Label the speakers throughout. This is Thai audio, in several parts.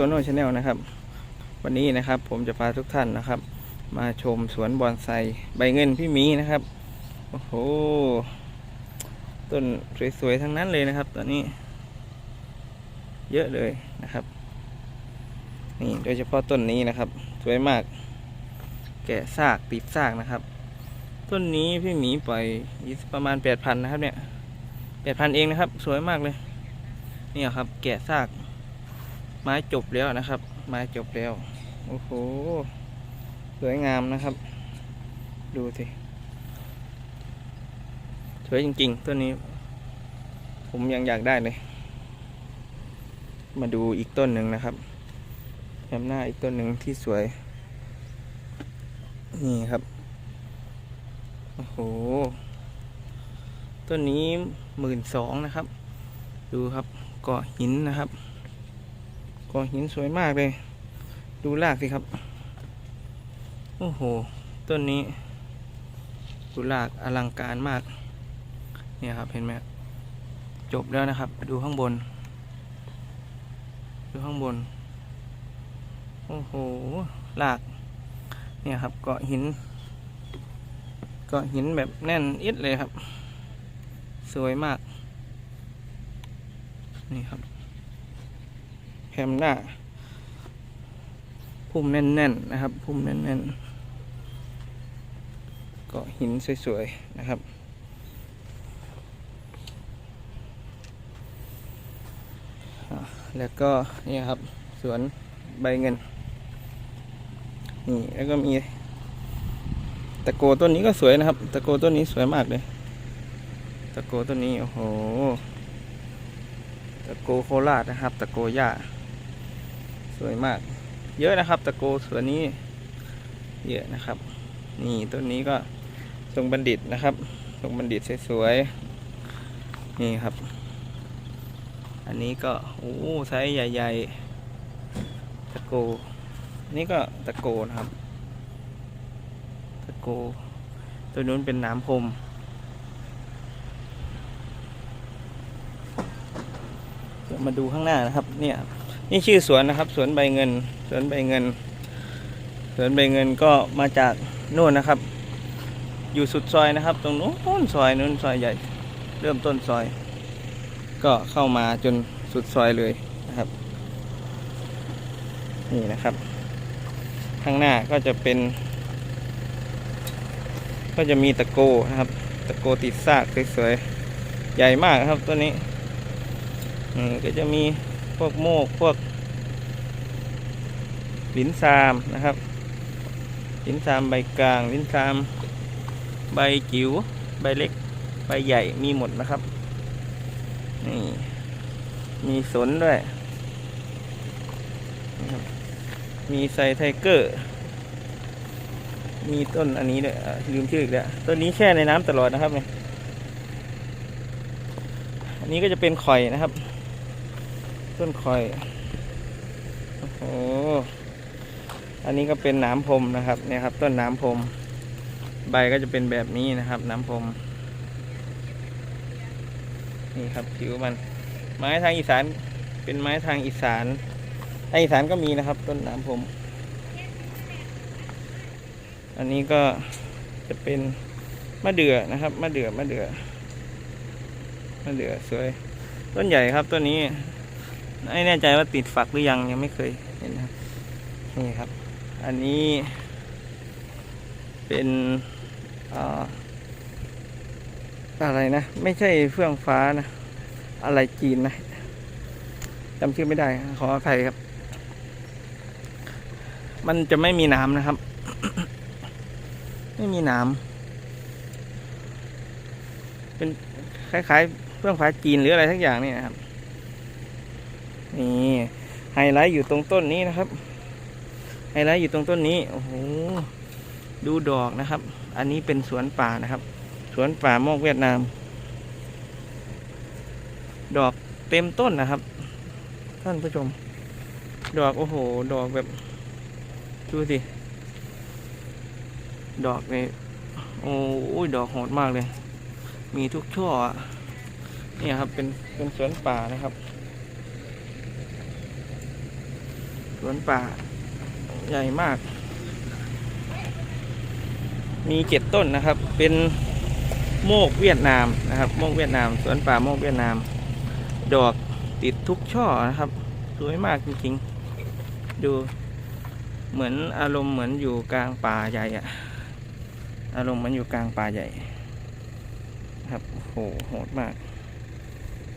Speaker 1: โตโน่ชาแนลนะครับ วันนี้นะครับผมจะพาทุกท่านนะครับ มาชมสวนบอนไซใบเงินพี่หมีนะครับ โอ้โห ต้นสวยๆทั้งนั้นเลยนะครับ ตอนนี้ เยอะเลยนะครับ นี่โดยเฉพาะต้นนี้นะครับ สวยมาก แกะซากติดซากนะครับ ต้นนี้พี่หมีปล่อยประมาณแปดพันนะครับเนี่ยแปดพันเองนะครับ สวยมากเลย นี่ครับ แกะซาก ไม้จบแล้วนะครับ ไม้จบแล้ว โอ้โห สวยงามนะครับ ดูสิ สวยจริงๆ ต้นนี้ ผมยังอยากได้เลย มาดูอีกต้นหนึ่งนะครับแถมหน้าอีกต้นหนึ่งที่สวย นี่ครับ โอ้โห ต้นนี้หมื่นสองนะครับ ดูครับเกาะหินนะครับ กาะหินสวยมากเลย ดูรากสิครับ โอ้โห ต้นนี้ ดูรากอลังการมาก เนี่ยครับเห็นไหมจบแล้วนะครับ ดูข้างบน ดูข้างบน โอ้โหราก เนี่ยครับ เกาะหิน เกาะหินแบบแน่นอิดเลยครับ สวยมาก นี่ครับ คมหน้า พุ่มแน่นๆนะครับ พุ่มแน่นๆเกาะหินสวยๆนะครับแล้วก็นี่ครับสวนใบเงินนี่แล้วก็มีตะโกต้นนี้ก็สวยนะครับ ตะโกต้นนี้สวยมากเลย ตะโกต้นนี้โอ้โหตะโกโคราชนะครับ ตะโกย่า สวยมาก เยอะนะครับตะโกสวนนี้ เยอะนะครับ นี่ต้นนี้ก็ทรงบัณฑิตนะครับทรงบัณฑิตสวยๆนี่ครับ อันนี้ก็โอ้ไซส์ใหญ่ ๆ ตะโก นี่ก็ตะโกนะครับ ตะโก ตัวนู้นเป็นน้ำพรมเดี๋ยวมาดูข้างหน้านะครับ เนี่ย นี่ชื่อสวนนะครับ สวนใบเงิน สวนใบเงิน สวนใบเงินก็มาจากนู่นนะครับ อยู่สุดซอยนะครับ ตรงนู้นซอยนู้นซอยใหญ่ เริ่มต้นซอย ก็เข้ามาจนสุดซอยเลยนะครับ นี่นะครับ ข้างหน้าก็จะเป็น ก็จะมีตะโกนะครับ ตะโกติดซากสวยๆใหญ่มากครับตัวนี้อืมก็จะมี พวกโมก พวกลิ้นซามนะครับลิ้นซามใบกลางลิ้นซามใบจิ๋วใบเล็ก ใบใหญ่มีหมดนะครับนี่มีสนด้วยมีไซไทเกอร์ มีต้นอันนี้ด้วยลืมชื่ออีกแล้วต้นนี้แช่ในน้ำตลอดนะครับเนี่ยอันนี้ก็จะเป็นข่อยนะครับ ต้นข่อย โอ้โห อันนี้ก็เป็นหน้ำพรมนะครับ เนี่ยครับ ต้นหน้ำพรม ใบก็จะเป็นแบบนี้นะครับหน้ำพรม นี่ครับผิวมัน ไม้ทางอีสาน เป็นไม้ทางอีสานทางอีสานก็มีนะครับ ต้นหน้ำพรม อันนี้ก็จะเป็นมะเดื่อนะครับ มะเดื่อ มะเดื่อ มะเดื่อสวย ต้นใหญ่ครับต้นนี้ ไม่แน่ใจว่าติดฝักหรือยังยังไม่เคยเห็นนะครับนี่ครับ อันนี้เป็นอ่าอะไรนะ ไม่ใช่เฟื่องฟ้านะ อะไรจีนนะจำชื่อไม่ได้ ขออภัยครับ มันจะไม่มีน้ำนะครับ ไม่มีน้ำเป็นคล้ายๆเพื่องฟ้าจีนหรืออะไรทักอย่างนี่นะครับ นี่ไฮไลท์อยู่ตรงต้นนี้นะครับ ไฮไลท์อยู่ตรงต้นนี้โอ้โหดูดอกนะครับ อันนี้เป็นสวนป่านะครับ สวนป่าโมกเวียดนาม ดอกเต็มต้นนะครับ ท่านผู้ชม ดอกโอ้โห ดอกแบบ ดูสิ ดอกนี่โอ้ยดอกโหดมากเลย มีทุกช่อเนี่ยครับ เป็นเป็นสวนป่านะครับ วนป่าใหญ่มาก มีเจ็ดต้นนะครับ เป็นโมกเวียดนามนะครับโมกเวียดนาม สวนป่าโมกเวียดนาม ดอกติดทุกช่อนะครับสวยมากจริงๆ ดูเหมือนอารมณ์เหมือนอยู่กลางป่าใหญ่อะอารมณ์เหมันอยู่กลางป่าใหญ่ ครับโอ้โหโหดมาก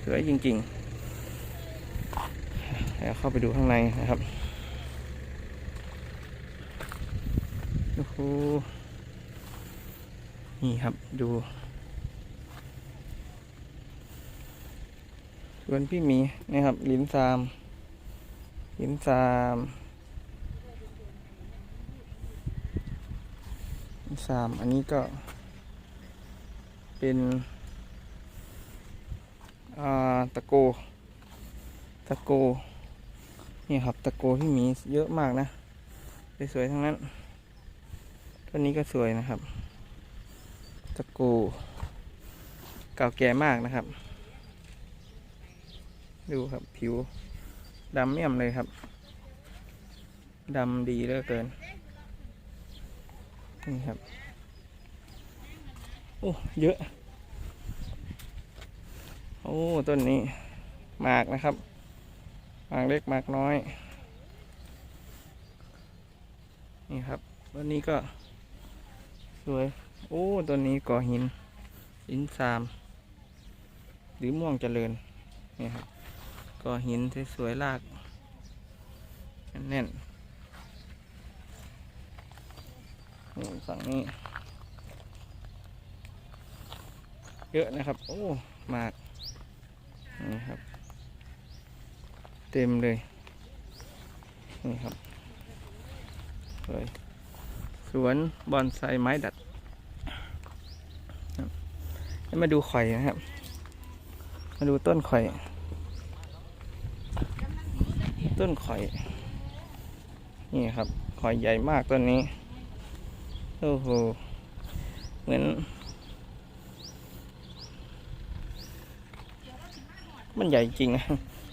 Speaker 1: สวยจริงๆแล้วเข้าไปดูข้างในนะครับโอ้โหนี่ครับดู ส่วนพี่หมีนะครับลิ้นซามลิ้นซามลิ้นซาม อันนี้ก็ เป็นตะโก ตะโก นี่ครับ ตะโกที่มีเยอะมากนะ สวยๆทั้งนั้น ต้นนี้ก็สวยนะครับ ตะโกเก่าแก่มากนะครับ ดูครับผิวดำเมี่ยมเลยครับดำดีเหลือเกิน นี่ครับ โอ้ เยอะ โอ้ ต้นนี้ หมากนะครับ หมากเล็กหมากน้อย นี่ครับต้นนี้ก็ สวย โอ้ต้นนี้ก่อหิน หินซาม หรือม่วงเจริญ นี่ครับ ก่อหินสวยๆลาก แน่นๆนี่ฝั่งนี้เยอะนะครับ โอ้ มาก นี่ครับ เต็มเลย นี่ครับ สวย สวนบอนไซไม้ดัดครับแล้ว มาดูข่อยนะครับ มาดูต้นข่อย ต้นข่อย นี่ครับ ข่อยใหญ่มากต้นนี้ โอ้โห เหมือน มันใหญ่จริงนะ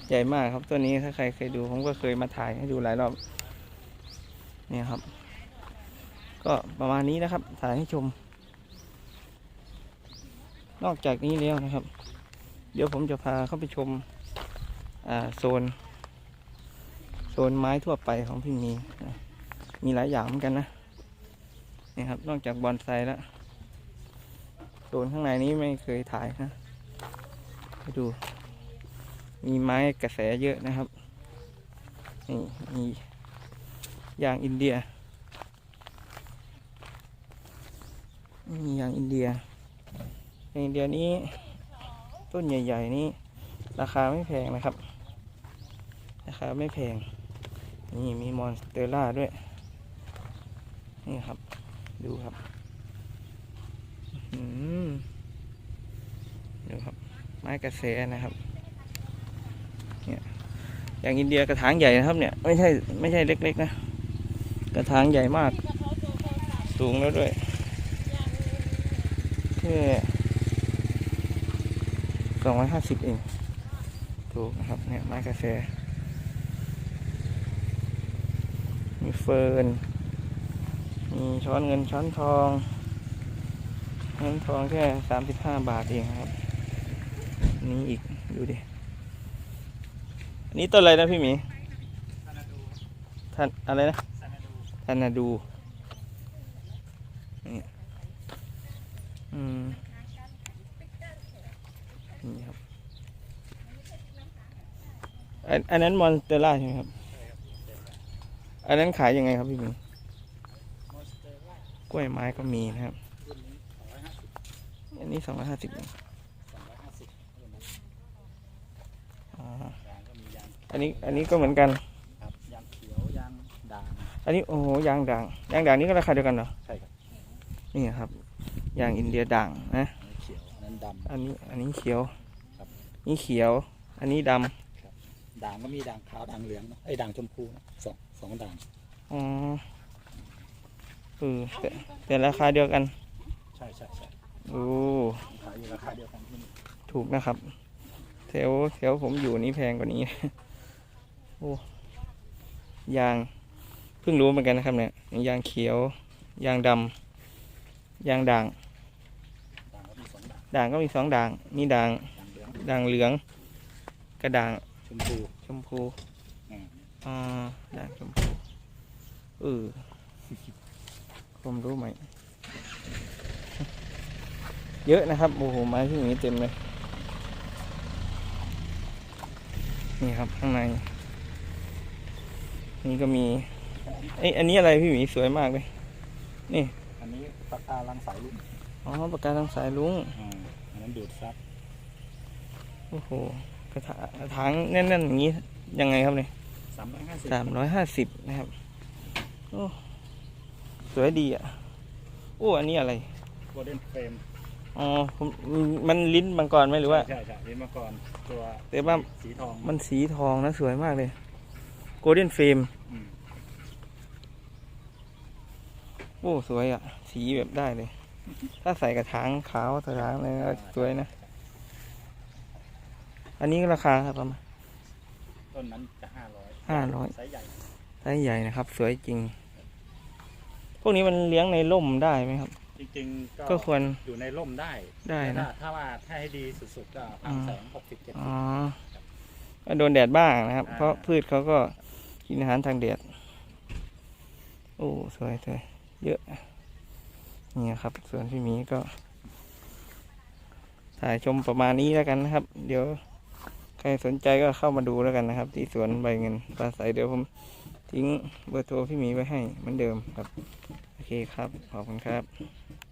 Speaker 1: ใหญ่มากครับตัวนี้ถ้าใครเคยดูผมก็เคยมาถ่ายให้ดูหลายรอบ นี่ครับ ก็ประมาณนี้นะครับ ถ่ายให้ชม นอกจากนี้แล้วนะครับ เดี๋ยวผมจะพาเข้าไปชมโซน โซนไม้ทั่วไปของพี่มีนะมีหลายอย่างเหมือนกันนะนี่ครับ นอกจากบอนไซแล้วโซนข้างในนี้ไม่เคยถ่ายนะให้ดู มีไม้กระแสเยอะนะครับนี่มียางอินเดียมียางอินเดียยางอิน เดียวนี้ต้นใหญ่ ๆ นี้ ราคาไม่แพงนะครับ ราคาไม่แพง นี่มีมอนสเตอร่าด้วย นี่ครับ ดูครับอืมดูครับ ไม้กระแสนะครับอย่างอินเดียกระถางใหญ่นะครับเนี่ย ไม่ใช่ไม่ใช่เล็กๆนะ กระถางใหญ่มาก สูงแล้วด้วยแค่ องร้อยห้าสิบเอง ถูกนะครับ เนี่ยไม้กาแฟ มีเฟิร์น มีช้อนเงินช้อนทอง เงินทองแค่สามสิบห้าบาทเองครับ นี่อีก ดูดิ อันนี้ต้นอะไรนะพี่หมีท่านอะไรนะท่านนาดูนี่อืม นี่ครับอันอันนั้นมอนสเตล่าใช่ไหมครับ อันนั้นขายยังไงครับพี่หมีกล้วยไม้ก็มีนะครับ อันนี้สองร้อยห้าสิบอ๋อ
Speaker 2: ยางก็มียาง
Speaker 1: อันนี้อันนี้ก็เหมือนกัน
Speaker 2: ครับยางเขียวยางด่าง
Speaker 1: อันนี้โอ้โหยางด่าง ยางด่างนี่ก็ราคาเดียวกันเหรอ
Speaker 2: ใช่ครับ
Speaker 1: นี่ครับ ยางอินเดียด่างนะ
Speaker 2: อันนี้เขียวอันนั้นด
Speaker 1: อันนี้อันนี้เขียว
Speaker 2: ครับ
Speaker 1: นี่เขียว อันนี้ดำ
Speaker 2: ด่างก็มีด่างขาวด่างเหลืองนะไอ้ยด่างชมพูนะสองสองด่างำ
Speaker 1: อ๋อเออแต่แต่ราคาเดียวกัน
Speaker 2: ใช่ใช่ใช่
Speaker 1: โอ้
Speaker 2: ขายอยู่ราคาเดียวกันที่นี่
Speaker 1: ถูกนะครับแถวแถวผมอยู่นี่แพงกว่านี้ โอ้ยางเพิ่งรู้เหมือนกันนะครับเนี่ยยางเขียว ยางดำยางด่าง
Speaker 2: ด่างก็มีสอง ด่าง
Speaker 1: ด่างก็มีสองด่าง มีด่าง
Speaker 2: ด่างเหลือง
Speaker 1: ด่างเหลืองกระด่าง
Speaker 2: ชมพู
Speaker 1: ชมพู
Speaker 2: อืม
Speaker 1: อ่าด่างชมพูเออผมรู้ไหมเยอะนะครับโอ้โหไม้ที่อย่างนี้เต็มเลย นี่ครับข้างใน นี่ก็มีไอยอันนี้อะไรพี่หมีสวยมากเลย
Speaker 2: อันนี้ปากกาลังสายลุ่ม
Speaker 1: อ๋อปากกาทางสายลุง
Speaker 2: อ่าอันนั้นดูดซับ
Speaker 1: โอ้โหกระถางกระถางแน่นๆอย่างนี้ยังไงครับเนี่ย
Speaker 2: สามร้อยห้าสิบ
Speaker 1: สามร้อยห้าสิบนะครับโอ้สวยดีอะโอ้อันนี้อะไร
Speaker 2: โกลเด้นเฟรม
Speaker 1: อ๋อผมมันลิ้นมังกรไหมหรือว่า
Speaker 2: ใช่ใช่เห็นมาก่อนตัว
Speaker 1: แต่ว่า
Speaker 2: สีทอง
Speaker 1: มันสีทองนะสวยมากเลยโกลเด้นเฟรม
Speaker 2: อืม
Speaker 1: โอ้สวยอะ สีแบบได้เลย ถ้าใส่กระถางขาวกระถางอะไรก็สวยนะ อันนี้ราคาครับประมาณ
Speaker 2: ต้นนั้นจะห้าร้อย
Speaker 1: ห้าร้อย
Speaker 2: ไซส์ใหญ่
Speaker 1: ไซส์ใหญ่นะครับ สวยจริง พวกนี้มันเลี้ยงในร่มได้ไหมครับ
Speaker 2: จริงๆ
Speaker 1: ก็
Speaker 2: ก็
Speaker 1: ควร
Speaker 2: อยู่ในร่มได้
Speaker 1: ได้
Speaker 2: แต่
Speaker 1: นะ
Speaker 2: ถ้าถ้าว่าถ้าให้ดีสุดๆก็พันแสงหกสิบเจ็ด
Speaker 1: อ๋
Speaker 2: สิ
Speaker 1: อบก็โดนแดดบ้างนะครับ
Speaker 2: อ่า
Speaker 1: เพราะพืชเขาก็กินอาหารทางแดดโอ้สวยสวยเยอะ นี่ครับ ส่วนพี่หมีก็ ถ่ายชมประมาณนี้แล้วกันนะครับ เดี๋ยวใครสนใจก็เข้ามาดูแล้วกันนะครับ ที่สวนใบเงินปลาใสเดี๋ยวผมทิ้งเบอร์โทรพี่หมีไว้ให้เหมือนเดิมครับ โอเคครับ ขอบคุณครับ